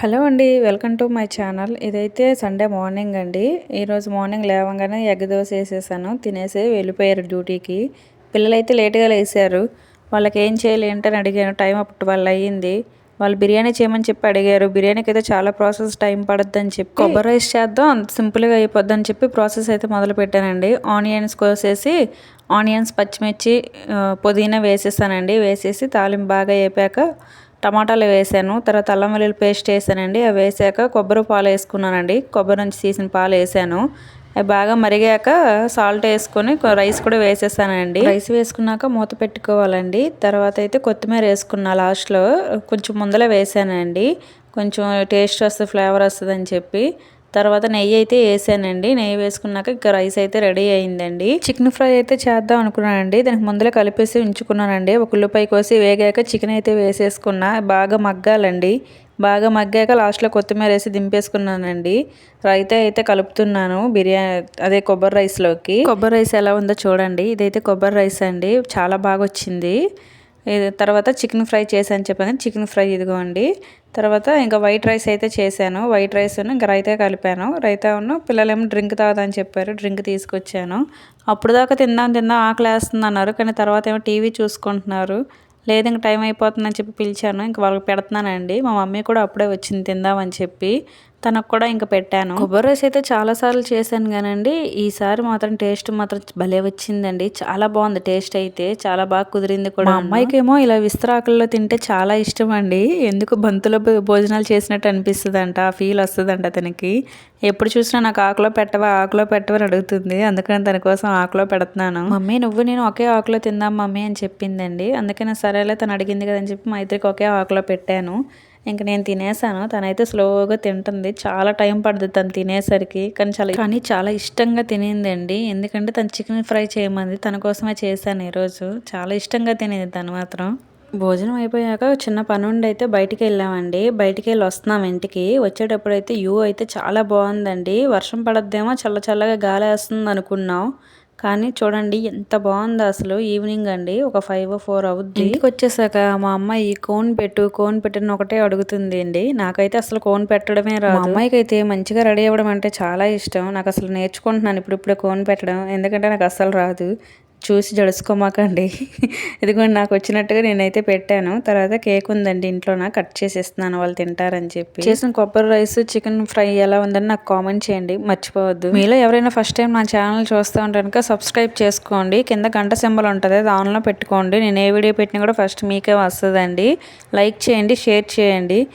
Hello అండి welcome to my channel. ఇదైతే Sunday morning అండి. ఈరోజు మార్నింగ్ లేవగానే ఎగ్ దోశ వేసేసాను. తినేసి వెళ్ళిపోయారు డ్యూటీకి. పిల్లలైతే లేట్గా లేసారు. వాళ్ళకి ఏం చేయాలి ఏంటని అడిగాను. టైం అప్పుడు వాళ్ళు అయ్యింది. వాళ్ళు బిర్యానీ చేయమని చెప్పి అడిగారు. బిర్యానీకి అయితే చాలా ప్రాసెస్ టైం పడుద్ది అని చెప్పి. కొబ్బరి రైస్ చేద్దాం అంత సింపుల్గా అయిపోద్ది అని చెప్పి ప్రాసెస్ అయితే మొదలు పెట్టానండి. ఆనియన్స్ కోసేసి ఆనియన్స్ పచ్చిమిర్చి పుదీనా వేసేసానండి. వేసేసి తాలింపు బాగా అయిపోయాక టమాటాలు వేసాను తర్వాత అల్లం వెల్లుల్లి పేస్ట్ వేసానండి. అవి వేసాక కొబ్బరి పాలు వేసుకున్నానండి. కొబ్బరి నుంచి తీసిన పాలు వేసాను. అవి బాగా మరిగాక సాల్ట్ వేసుకొని రైస్ కూడా వేసేసానండి. రైస్ వేసుకున్నాక మూత పెట్టుకోవాలండి. తర్వాత అయితే కొత్తిమీర వేసుకున్నా లాస్ట్లో కొంచెం ముందలే వేసానండి. కొంచెం టేస్ట్ వస్తుంది ఫ్లేవర్ వస్తుంది అని చెప్పి తర్వాత నెయ్యి అయితే వేసానండి. నెయ్యి వేసుకున్నాక ఇంకా రైస్ అయితే రెడీ అయిందండి. చికెన్ ఫ్రై అయితే చేద్దాం అనుకున్నానండి. దానికి ముందర కలిపేసి ఉంచుకున్నానండి. ఒక ఉల్లిపాయ కోసి వేగాక చికెన్ అయితే వేసేసుకున్నా. బాగా మగ్గాలండి. బాగా మగ్గాక లాస్ట్లో కొత్తిమీర వేసి దింపేసుకున్నానండి. రైతే అయితే కలుపుతున్నాను బిర్యానీ అదే కొబ్బరి రైస్లోకి. కొబ్బరి రైస్ ఎలా ఉందో చూడండి. ఇదైతే కొబ్బరి రైస్ అండి. చాలా బాగా వచ్చింది తర్వాత చికెన్ ఫ్రై చేశాను చెప్పాను చికెన్ ఫ్రై ఇదిగోండి. తర్వాత ఇంకా వైట్ రైస్ అయితే చేశాను. వైట్ రైస్ ఇంకా రైతా కలిపాను. రైతా ఉన్న పిల్లలేమో డ్రింక్ తాగదని చెప్పారు డ్రింక్ తీసుకొచ్చాను. అప్పుడు దాకా తిందాం తిందాం ఆకలి వేస్తుంది అన్నారు. కానీ తర్వాత ఏమో టీవీ చూసుకుంటున్నారు. లేదు ఇంక టైం అయిపోతుందని చెప్పి పిలిచాను. ఇంక వాళ్ళకి పెడుతున్నానండి. మా మమ్మీ కూడా అప్పుడే వచ్చింది తిందామని చెప్పి. తనకు కూడా ఇంకా పెట్టాను. కొబ్బరి రైస్ అయితే చాలాసార్లు చేశాను కానండి. ఈసారి మాత్రం టేస్ట్ మాత్రం భలే వచ్చిందండి. చాలా బాగుంది టేస్ట్ అయితే. చాలా బాగా కుదిరింది కూడా. అమ్మాయికి ఏమో ఇలా విస్తరాకుల్లో తింటే చాలా ఇష్టం అండి ఎందుకు బంతులో భోజనాలు చేసినట్టు అనిపిస్తుంది అంట ఆ ఫీల్ వస్తుందంట తనకి. ఎప్పుడు చూసినా నాకు ఆకులో పెట్టవా ఆకులో పెట్టవని అడుగుతుంది. అందుకని తన కోసం ఆకులో పెడుతున్నాను. మమ్మీ నువ్వు నేను ఒకే ఆకులో తిందాం మమ్మీ అని చెప్పిందండి. అందుకని సరేలే తను అడిగింది కదని చెప్పి మా ఇద్దరికి ఒకే ఆకులో పెట్టాను. ఇంక నేను తినేసాను. తనైతే స్లోగా తింటుంది. చాలా టైం పడుతుంది తను తినేసరికి. కానీ చాలా కానీ చాలా ఇష్టంగా తినిందండి. ఎందుకంటే తను చికెన్ ఫ్రై చేయమంది. తన కోసమే చేశాను ఈరోజు. చాలా ఇష్టంగా తినేది తను మాత్రం. భోజనం అయిపోయాక చిన్న పని ఉండి అయితే బయటికి వెళ్ళామండి. బయటికి వెళ్ళి వస్తున్నాం ఇంటికి. వచ్చేటప్పుడు అయితే వ్యూ అయితే చాలా బాగుందండి. వర్షం పడద్దేమో చల్ల చల్లగా గాలి వేస్తుంది అనుకున్నాం. కానీ చూడండి ఎంత బాగుందో అసలు ఈవినింగ్ అండి. ఒక ఫైవ్ ఫోర్ అవుద్ది. ఇంటికి వచ్చేసాక మా అమ్మాయి కోన్ పెట్టు కోన్ పెట్టిన ఒకటే అడుగుతుంది అండి. నాకైతే అసలు కోన్ పెట్టడమే రాదు. అమ్మాయికి అయితే మంచిగా రెడీ అవ్వడం అంటే చాలా ఇష్టం. నాకు అసలు నేర్చుకుంటున్నాను ఇప్పుడు ఇప్పుడే కోన్ పెట్టడం. ఎందుకంటే నాకు అసలు రాదు. చూసి జడుసుకోమాకండి ఇదిగోండి నాకు వచ్చినట్టుగా నేనైతే పెట్టాను. తర్వాత కేక్ ఉందండి ఇంట్లో నాకు కట్ చేసేస్తున్నాను వాళ్ళు తింటారని చెప్పి. చేసిన కొబ్బరి రైస్ చికెన్ ఫ్రై ఎలా ఉందని నాకు కామెంట్ చేయండి. మర్చిపోవద్దు. మీలో ఎవరైనా ఫస్ట్ టైం నా ఛానల్ చూస్తూ ఉంటాను సబ్స్క్రైబ్ చేసుకోండి. కింద గంట సింబల్ ఉంటుంది అది ఆన్లో పెట్టుకోండి. నేను ఏ వీడియో పెట్టినా కూడా ఫస్ట్ మీకే వస్తుందండి. లైక్ చేయండి షేర్ చేయండి.